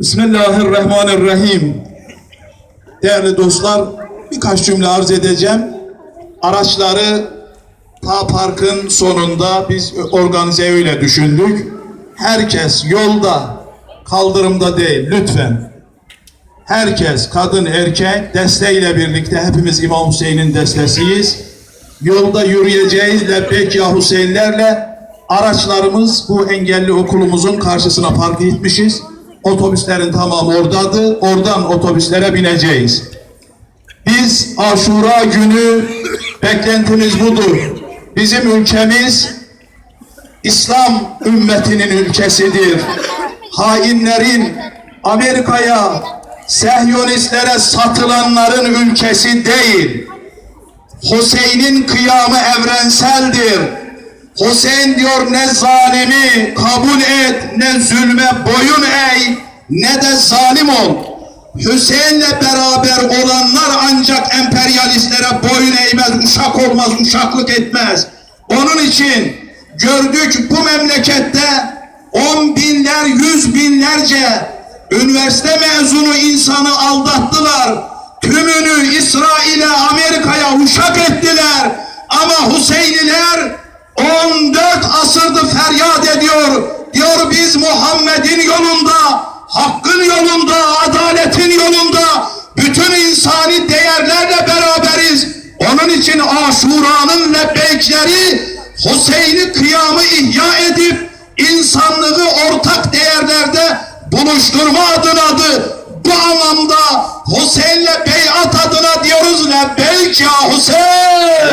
Bismillahirrahmanirrahim. Değerli dostlar, birkaç cümle arz edeceğim. Araçları ta parkın sonunda biz organize öyle düşündük. Herkes yolda, kaldırımda değil lütfen. Herkes, kadın, erkek desteğiyle birlikte hepimiz İmam Hüseyin'in destesiyiz. Yolda yürüyeceğiz Lebbek ya Hüseyinlerle araçlarımız bu engelli okulumuzun karşısına park etmişiz. Otobüslerin tamamı oradadır. Oradan otobüslere bineceğiz. Biz Aşura günü beklentimiz budur. Bizim ülkemiz İslam ümmetinin ülkesidir. Hainlerin Amerika'ya, Sehyonistlere satılanların ülkesi değil. Hüseyin'in kıyamı evrenseldir. Hüseyin diyor ne zalimi kabul et, ne zulme boyun eğ, ne de zalim ol. Hüseyin'le beraber olanlar ancak emperyalistlere boyun eğmez, uşak olmaz, uşaklık etmez. Onun için gördük bu memlekette on binler, yüz binlerce üniversite mezunu insanı aldattılar. Tümünü İsrail'e, Amerika'ya uşak ettiler. Ama Hüseyniler 14 asırdır feryat ediyor. Diyor biz Muhammed'in yolunda, hakkın yolunda, adaletin yolunda bütün insani değerlerle beraberiz. Onun için Aşura'nın lebbekleri Hüseyin'i kıyamı ihya edip insanlığı ortak değerlerde buluşturma adınadır. Bu anlamda Hüseyin'le beyat adına diyoruz lebbeyk ya Hüseyin.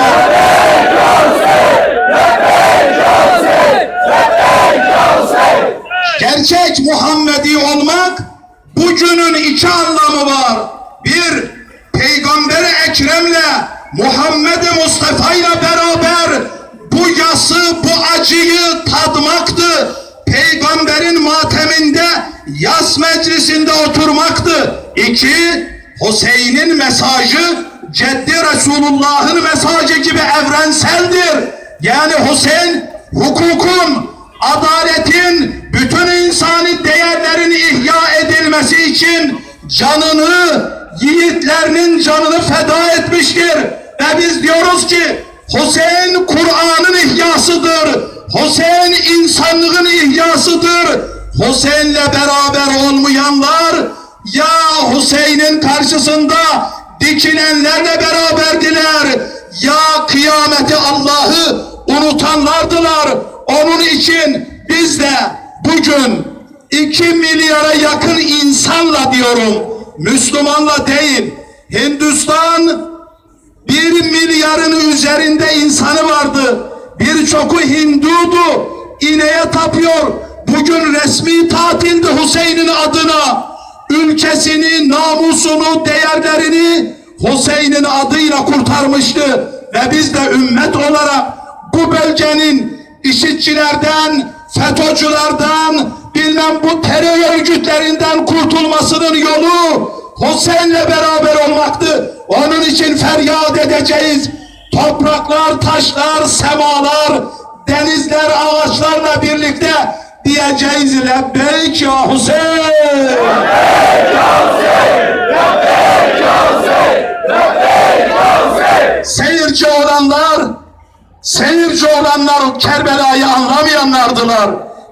Gerçek Muhammedi olmak bugünün iki anlamı var. Bir, Peygamber-i Ekrem'le Muhammed-i Mustafa ile beraber bu yası, bu acıyı tadmaktı. Peygamberin mateminde yas meclisinde oturmaktı. İki, Hüseyin'in mesajı Ceddi Resulullah'ın mesajı gibi evrenseldir. Yani Hüseyin hukukun, adaletin, bütün insani değerlerin ihya edilmesi için canını, yiğitlerinin canını feda etmiştir. Ve biz diyoruz ki Hüseyin Kur'an'ın ihyasıdır. Hüseyin insanlığın ihyasıdır. Hüseyin'le beraber olmayanlar ya Hüseyin'in karşısında dikilenlerle beraberdiler ya kıyameti Allah'ı unutanlardılar. Onun için biz de bugün 2 milyara yakın insanla diyorum, Müslümanla değil, Hindistan bir milyarın üzerinde insanı vardı. Birçoku Hindudu, ineğe tapıyor. Bugün resmi tatildi Hüseyin'in adına. Ülkesini, namusunu, değerlerini Hüseyin'in adıyla kurtarmıştı. Ve biz de ümmet olarak bu bölgenin işitçilerden, FETÖ'cülerden, bilmem bu terör örgütlerinden kurtulmasının yolu Hüseyin'le beraber olmaktı. Onun için feryat edeceğiz. Topraklar, taşlar, semalar, denizler, ağaçlarla birlikte diyeceğiz lebbeyk ya Hüseyin. Seyirci seyirci olanlar Kerbela'yı anlamayanlardılar.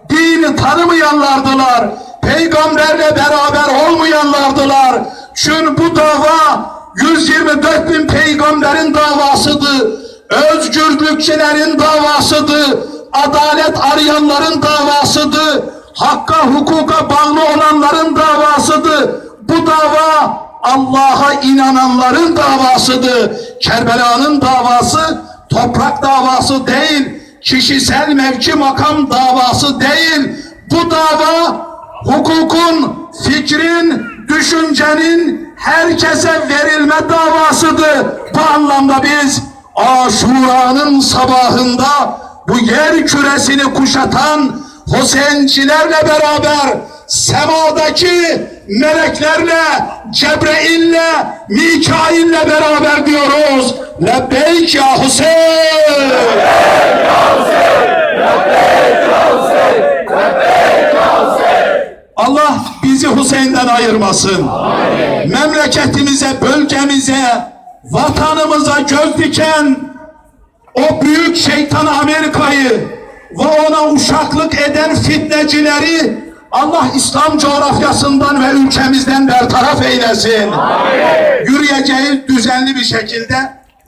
Dini tanımayanlardılar. Peygamberle beraber olmayanlardılar. Çünkü bu dava 124 bin peygamberin davasıdır. Özgürlükçilerin davasıdır. Adalet arayanların davasıdır. Hakka hukuka bağlı olanların davasıdır. Bu dava Allah'a inananların davasıdır. Kerbela'nın davası toprak davası değil, kişisel mevki makam davası değil. Bu dava hukukun, fikrin, düşüncenin herkese verilme davasıdır. Bu anlamda biz Aşura'nın sabahında bu yer küresini kuşatan Hüseyinçilerle beraber semadaki meleklerle, Cebreil'le, Mikail'le beraber diyoruz. Lebbeyk ya Hüseyin! Lebbeyk ya Hüseyin! Lebbeyk ya Hüseyin! Lebbeyk ya Hüseyin! Allah bizi Hüseyin'den ayırmasın. Amin. Memleketimize, bölgemize, vatanımıza göz diken o büyük şeytan Amerika'yı ve ona uşaklık eden fitnecileri Allah İslam coğrafyasından ve ülkemizden bertaraf eylesin. Yürüyeceğiz düzenli bir şekilde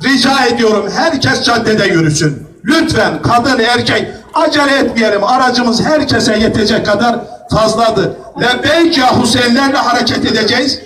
rica ediyorum herkes caddede yürüsün. Lütfen kadın erkek acele etmeyelim. Aracımız herkese yetecek kadar fazladır. Lebbeyk ya Hüseyinlerle hareket edeceğiz.